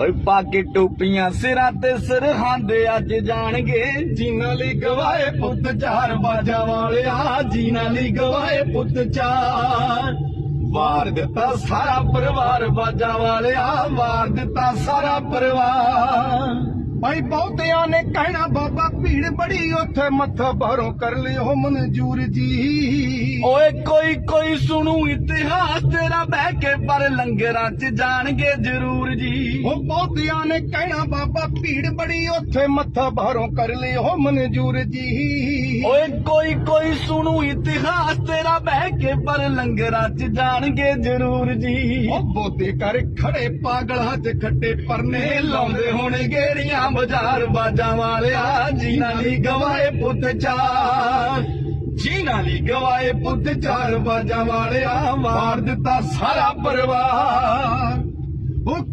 ਓਏ ਪਾ ਕੇ ਟੋਪੀਆਂ ਸਿਰਾਂ ਤੇ ਸਰਹੰਦੇ ਅੱਜ ਜਾਣਗੇ। ਜੀਨਾ ਲਈ ਗਵਾਏ ਪੁੱਤ ਚਾਰ ਬਾਜਾ ਵਾਲਿਆ, ਜੀਨਾ ਲਈ ਗਵਾਏ ਪੁੱਤ ਚਾਰ। ਵਾਰ ਦਿੱਤਾ ਸਾਰਾ ਪਰਿਵਾਰ ਬਾਜਾ ਵਾਲਿਆ, ਵਾਰ ਦਿੱਤਾ ਸਾਰਾ ਪਰਿਵਾਰ। ਭਾਈ ਬਹੁਤਿਆਂ ਨੇ ਕਹਿਣਾ ਬਾਬਾ ਭੀੜ ਬੜੀ ਉੱਥੇ ਮੱਥਾ ਬਾਹਰੋਂ ਕਰ ਲਿਓ ਮਨਜੂਰ ਜੀ। ਓਏ ਕੋਈ ਕੋਈ ਸੁਣੂ ਇਤਿਹਾਸ ਤੇਰਾ ਬਹਿ ਕੇ ਪਰ ਲੰਗਰਾਂ 'ਚ ਜਾਣਗੇ ਜ਼ਰੂਰ ਜੀ। ਉਹ ਬਹੁਤਿਆਂ ਨੇ ਕਹਿਣਾ ਬਾਬਾ ਭੀੜ ਬੜੀ ਉੱਥੇ ਮੱਥਾ ਬਾਹਰੋਂ ਕਰ ਲਿਓ ਮਨਜੂਰ ਜੀ। ਓਏ ਕੋਈ ਕੋਈ ਸੁਣੂ ਇਤਿਹਾਸ ਤੇਰਾ ਬਹਿ ਕੇ, ਪਰ ਲੰਗਰਾਂ 'ਚ ਜਾਣਗੇ ਜ਼ਰੂਰ ਜੀ। ਉਹ ਬੋਤੇ ਕਰ ਖੜੇ ਪਾਗਲਾਂ ਤੇ ਖੱਟੇ ਪਰਨੇ ਲਾਉਂਦੇ ਹੁਣ ਗੇੜੀਆਂ ਬਾਜ਼ਾਰ ਬਾਜਾਂ ਵਾਲਿਆ ਜੀ ਨਾਲੀ ਗਵਾਏ ਪੁੱਤ ਚਾਰ। ਜੀ ਨਾਲੀ ਗਵਾਏ ਪੁੱਤ ਚਾਰ ਬਾਜਾਂ ਵਾਲਿਆ, ਮਾਰ ਦਿੱਤਾ ਸਾਰਾ ਪਰਿਵਾਰ।